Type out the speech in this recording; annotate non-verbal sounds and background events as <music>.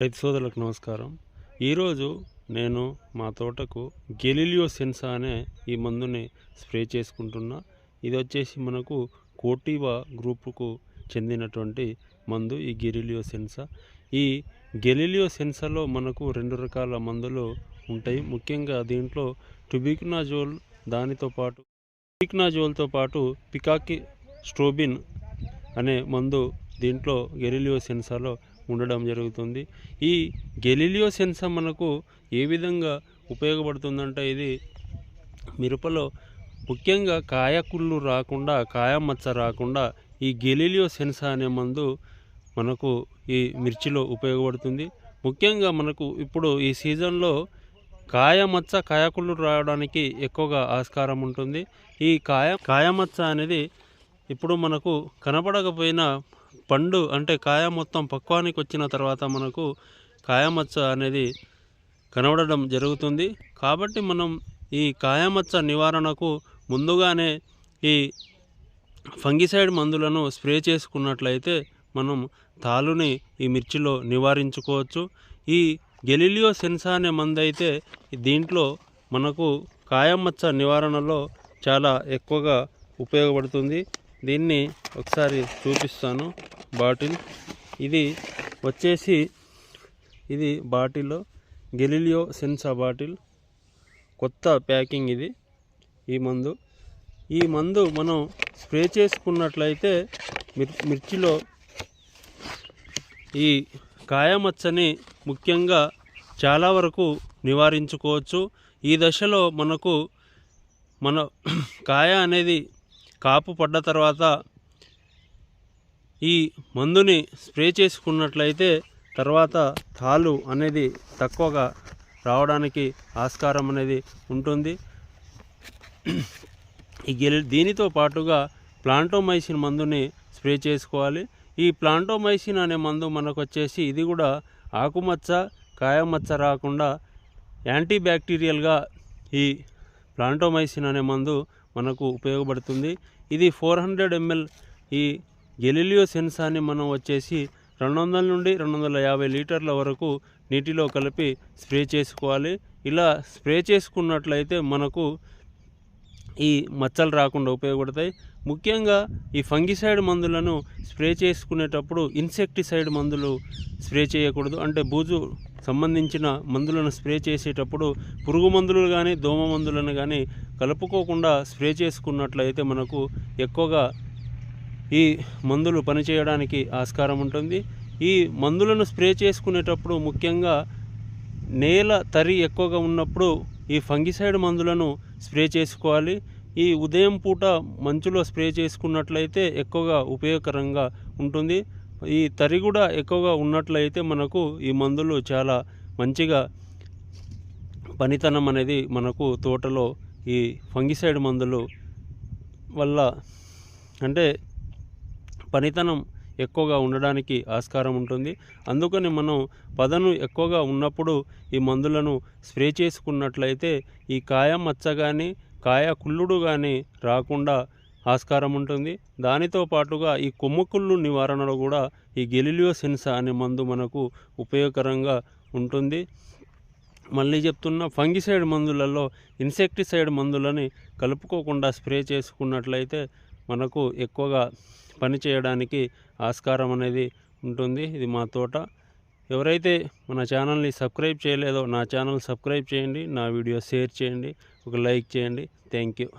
రైతు సోదరులకు నమస్కారం. ఈరోజు నేను మా తోటకు గెలిలియో సెన్సా అనే ఈ మందుని స్ప్రే చేసుకుంటున్నా. ఇది వచ్చేసి మనకు కోటివా గ్రూపుకు చెందినటువంటి మందు ఈ గెలిలియో సెన్సా. ఈ గెలిలియో సెన్సాలో మనకు రెండు రకాల మందులు ఉంటాయి. ముఖ్యంగా దీంట్లో టుబిక్నాజోల్ దానితో పాటు టుబిక్నాజోల్తో పాటు పికాకి స్ట్రోబిన్ అనే మందు దీంట్లో గెరిలియో సెన్సాలో ఉండడం జరుగుతుంది. ఈ గెలిలియో సెన్సా మనకు ఏ విధంగా ఉపయోగపడుతుందంటే ఇది మిరపలో ముఖ్యంగా కాయకుళ్ళు రాకుండా కాయ మచ్చ రాకుండా ఈ గెలిలియో సెన్సా అనే మందు మనకు ఈ మిర్చిలో ఉపయోగపడుతుంది. ముఖ్యంగా మనకు ఇప్పుడు ఈ సీజన్లో కాయ మచ్చ కాయకుళ్ళు రావడానికి ఎక్కువగా ఆస్కారం ఉంటుంది. ఈ కాయ కాయమచ్చ అనేది ఇప్పుడు మనకు కనపడకపోయినా పండు అంటే కాయ మొత్తం పక్వానికి వచ్చిన తర్వాత మనకు కాయమచ్చ అనేది కనబడడం జరుగుతుంది. కాబట్టి మనం ఈ కాయమచ్చ నివారణకు ముందుగానే ఈ ఫంగిసైడ్ మందులను స్ప్రే చేసుకున్నట్లయితే మనం తాలుని ఈ మిర్చిలో నివారించుకోవచ్చు. ఈ గెలిలియో సెన్సా అనే మందు అయితే దీంట్లో మనకు కాయమచ్చ నివారణలో చాలా ఎక్కువగా ఉపయోగపడుతుంది. దీన్ని ఒకసారి చూపిస్తాను. బాటిల్. ఇది వచ్చేసి ఇది బాటిల్లో గెలిలియో సెన్సా బాటిల్. కొత్త ప్యాకింగ్ ఇది ఈ మందు. ఈ మందు మనం స్ప్రే చేసుకున్నట్లయితే మిర్ మిర్చిలో ఈ కాయమచ్చని ముఖ్యంగా చాలా వరకు నివారించుకోవచ్చు. ఈ దశలో మనకు మన <clears throat> కాయ అనేది కాపు పడ్డ తర్వాత ఈ మందుని స్ప్రే చేసుకున్నట్లయితే తర్వాత తాలు అనేది తక్కువగా రావడానికి ఆస్కారం అనేది ఉంటుంది. ఈ గెలి దీనితో పాటుగా ప్లాంటోమైసిన్ మందుని స్ప్రే చేసుకోవాలి. ఈ ప్లాంటోమైసిన్ అనే మందు మనకు వచ్చేసి ఇది కూడా ఆకుమచ్చ కాయమచ్చ రాకుండా యాంటీ బ్యాక్టీరియల్గా ఈ ప్లాంటోమైసిన్ అనే మందు మనకు ఉపయోగపడుతుంది. ఇది ఫోర్ హండ్రెడ్ ఎంఎల్ ఈ గెలిలియో సెన్సార్ని మనం వచ్చేసి రెండు వందల నుండి రెండు వందల యాభై లీటర్ల వరకు నీటిలో కలిపి స్ప్రే చేసుకోవాలి. ఇలా స్ప్రే చేసుకున్నట్లయితే మనకు ఈ మచ్చలు రాకుండా ఉపయోగపడతాయి. ముఖ్యంగా ఈ ఫంగిసైడ్ మందులను స్ప్రే చేసుకునేటప్పుడు ఇన్సెక్టిసైడ్ మందులు స్ప్రే చేయకూడదు. అంటే బూజు సంబంధించిన మందులను స్ప్రే చేసేటప్పుడు పురుగు మందులు కానీ దోమ మందులను కానీ కలుపుకోకుండా స్ప్రే చేసుకున్నట్లయితే మనకు ఎక్కువగా ఈ మందులు పనిచేయడానికి ఆస్కారం ఉంటుంది. ఈ మందులను స్ప్రే చేసుకునేటప్పుడు ముఖ్యంగా నేల తరి ఎక్కువగా ఉన్నప్పుడు ఈ ఫంగిసైడ్ మందులను స్ప్రే చేసుకోవాలి. ఈ ఉదయం పూట మంచులో స్ప్రే చేసుకున్నట్లయితే ఎక్కువగా ఉపయోగకరంగా ఉంటుంది. ఈ తరి కూడా ఎక్కువగా ఉన్నట్లయితే మనకు ఈ మందులు చాలా మంచిగా పనితనం అనేది మనకు తోటలో ఈ ఫంగిసైడ్ మందులు వల్ల అంటే పనితనం ఎక్కువగా ఉండడానికి ఆస్కారం ఉంటుంది. అందుకని మనం పదను ఎక్కువగా ఉన్నప్పుడు ఈ మందులను స్ప్రే చేసుకున్నట్లయితే ఈ కాయ మచ్చ కానీ కాయ కుళ్ళుడు కానీ రాకుండా ఆస్కారం ఉంటుంది. దానితో పాటుగా ఈ కొమ్ముకుళ్ళు నివారణలో కూడా ఈ గెలిలియో సెన్సా అనే మందు మనకు ఉపయోగకరంగా ఉంటుంది. మళ్ళీ చెప్తున్న ఫంగిసైడ్ మందులలో ఇన్సెక్టిసైడ్ మందులని కలుపుకోకుండా స్ప్రే చేసుకున్నట్లయితే మనకు ఎక్కువగా పని చేయడానికి ఆస్కారం అనేది ఉంటుంది. ఇది మా తోట. ఎవరైతే మన ఛానల్ని సబ్స్క్రైబ్ చేయలేదో నా ఛానల్ సబ్స్క్రైబ్ చేయండి నా వీడియో షేర్ చేయండి ఒక లైక్ చేయండి. Thank you.